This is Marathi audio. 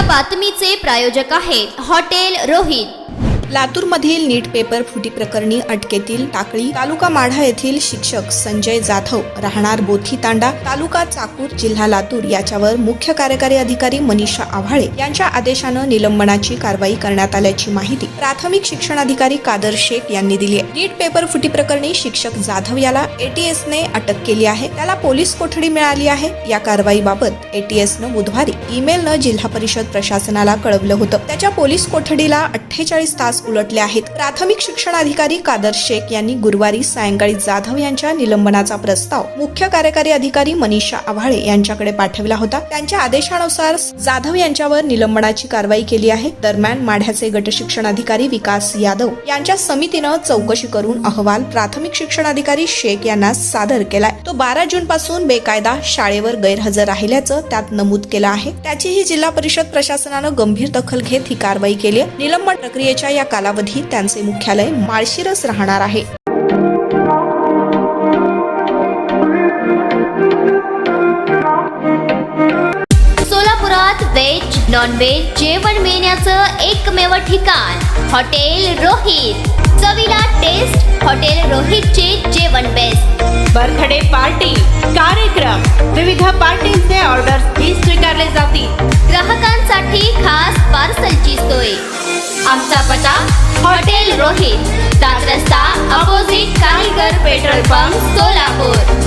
बातमीचे प्रायोजक आहेत हॉटेल रोहित. लातूरमधील नीट पेपर फुटी प्रकरणी अटकेतील टाकळी तालुका माढा येथील शिक्षक संजय जाधव राहणार बोथी तांडा तालुका चाकूर जिल्हा लातूर याच्यावर मुख्य कार्यकारी अधिकारी मनीषा आव्हाळे यांच्या आदेशानं निलंबनाची कारवाई करण्यात आल्याची माहिती प्राथमिक शिक्षण अधिकारी कादर शेख यांनी दिली आहे. नीट पेपर फुटी प्रकरणी शिक्षक जाधव याला एटीएस ने अटक केली आहे. त्याला पोलीस कोठडी मिळाली आहे. या कारवाईबाबत एटीएस न बुधवारी ईमेलनं जिल्हा परिषद प्रशासनाला कळवलं होतं. त्याच्या पोलीस कोठडीला अठ्ठेचाळीस तास उलटले आहेत. प्राथमिक शिक्षण अधिकारी कादर शेख यांनी गुरुवारी सायंकाळी जाधव यांच्या निलंबनाचा प्रस्ताव मुख्य कार्यकारी अधिकारी मनीषा आव्हाळे यांच्याकडे पाठवला होता. त्यांच्या आदेशानुसार जाधव यांच्यावर निलंबनाची कारवाई केली आहे. दरम्यान माढ्याचे गटशिक्षण अधिकारी विकास यादव यांच्या समितीनं चौकशी करून अहवाल प्राथमिक शिक्षण अधिकारी शेख यांना सादर केलाय. तो बारा जून पासून बेकायदा शाळेवर गैरहजर राहिल्याचं त्यात नमूद केलं आहे. त्याचीही जिल्हा परिषद प्रशासनानं गंभीर दखल घेत ही कारवाई केली आहे. निलंबन प्रक्रियेच्या या कालावधीत त्यांचे मुख्यालय माळशिरस राहणार आहे. सोलापुरात व्हेज नॉन व्हेज जेवण मिळण्याचं एकमेव ठिकाण हॉटेल रोहित. चवीला टेस्ट हॉटेल रोहितचे जेवण बेस्ट बर्थडे पार्टी कार्यक्रम. विविध पार्टींचे ऑर्डर्स स्वीकारले आमचा पत्ता hotel Rohit दादरस्ता opposite Karigar petrol pump Solapur.